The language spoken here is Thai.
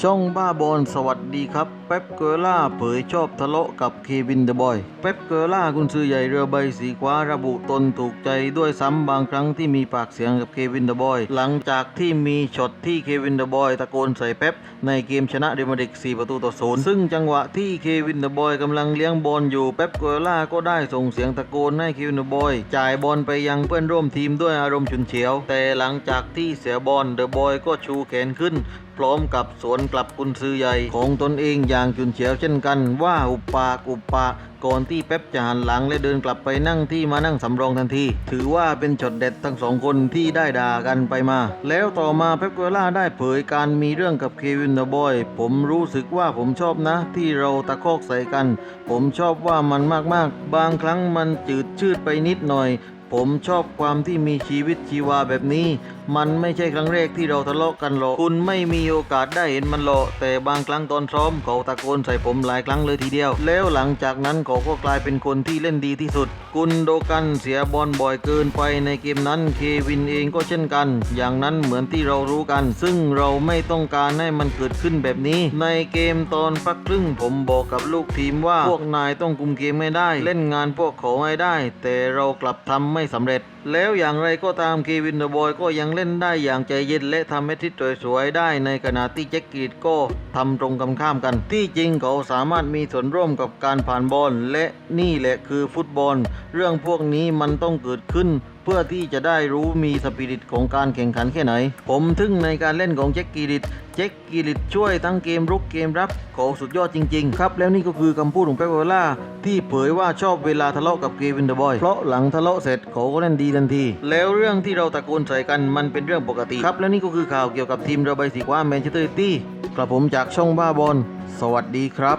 ช่องบ้าบอลสวัสดีครับ เป๊ปเกอล่าเผยชอบทะเลาะกับเควินเดอะบอย เป๊ปเกอล่ากุนซือใหญ่เรือใบสีคว้าระบุตนถูกใจด้วยซ้ำบางครั้งที่มีปากเสียงกับเควินเดอะบอย หลังจากที่มีช็อตที่เควินเดอะบอยตะโกนใส่เป๊ปในเกมชนะเรอัลมาดริด4ประตูต่อศูนย์ซึ่งจังหวะที่เควินเดอะบอยกำลังเลี้ยงบอลอยู่เป๊ปเกอล่าก็ได้ส่งเสียงตะโกนให้เควินเดอะบอยจ่ายบอลไปยังเพื่อนร่วมทีมด้วยอารมณ์ฉุนเฉียว แต่หลังจากที่เสียบอลเดอะบอยก็ชูแขนขึ้นพร้อมกับสวนกลับกุนซือใหญ่ของตนเองอย่างจุนเฉียวเช่นกัน ว่าอุปปากอุปปาก่อนที่เป๊ปจะหันหลังและเดินกลับไปนั่งที่มานั่งสำรองทันที ถือว่าเป็นช็อตเด็ดทั้งสองคนที่ได้ด่ากันไปมา แล้วต่อมาเป๊ปกัวล่าได้เผยการมีเรื่องกับเควินเดอะบอย ผมรู้สึกว่าผมชอบนะ ที่เราตะคอกใส่กัน ผมชอบว่ามันมากๆ บางครั้งมันจืดชืดไปนิดหน่อย ผมชอบความที่มีชีวิตชีวาแบบนี้ มันไม่ใช่ครั้งแรกที่เราทะเลาะกันหรอก คุณไม่มีโอกาสได้เห็นมันหรอก แต่บางครั้งตอนซ้อมเขาตะโกนใส่ผมหลายครั้งเลยทีเดียว แล้วหลังจากนั้นเขาก็กลายเป็นคนที่เล่นดีที่สุด กุนโดกันเสียบอลบ่อยเกินไปในเกมนั้น เควินเองก็เช่นกัน อย่างนั้นเหมือนที่เรารู้กัน ซึ่งเราไม่ต้องการให้มันเกิดขึ้นแบบนี้ ในเกมตอนพักครึ่งผมบอกกับลูกทีมว่าพวกนายต้องคุมเกมไม่ได้ เล่นงานพวกเขาให้ได้ แต่เรากลับทำไม่สำเร็จ แล้วอย่างไรก็ตามเควินเดอะบอยก็ยังเล่นได้อย่างใจเย็นและทำให้ทิศสวยๆได้ในขณะที่แจ็คกีดก็ทำตรงกันข้ามกัน ที่จริงเขาสามารถมีส่วนร่วมกับการผ่านบอลและนี่แหละคือฟุตบอล เรื่องพวกนี้มันต้องเกิดขึ้น เพื่อที่จะได้รู้มีสปิริตของการแข่งขันแค่ไหน ผมทึ่งในการเล่นของแจ็คกิริตแจ็คกิริตช่วยทั้งเกมรุกเกมรับเขาสุดยอดจริง ๆ ครับ แล้วนี่ก็คือคำพูดของเป๊ปโกล่าที่เผยว่าชอบเวลาทะเลาะกับเกวินเดอะบอย เพราะหลังทะเลาะเสร็จเขาก็เล่นดีทันที แล้วเรื่องที่เราตะโกนใส่กันมันเป็นเรื่องปกติครับ แล้วนี่ก็คือข่าวเกี่ยวกับทีมเระบายสีว้าแมนเชสเตอร์ตี้กระผมจากช่องบ้าบอลสวัสดีครับ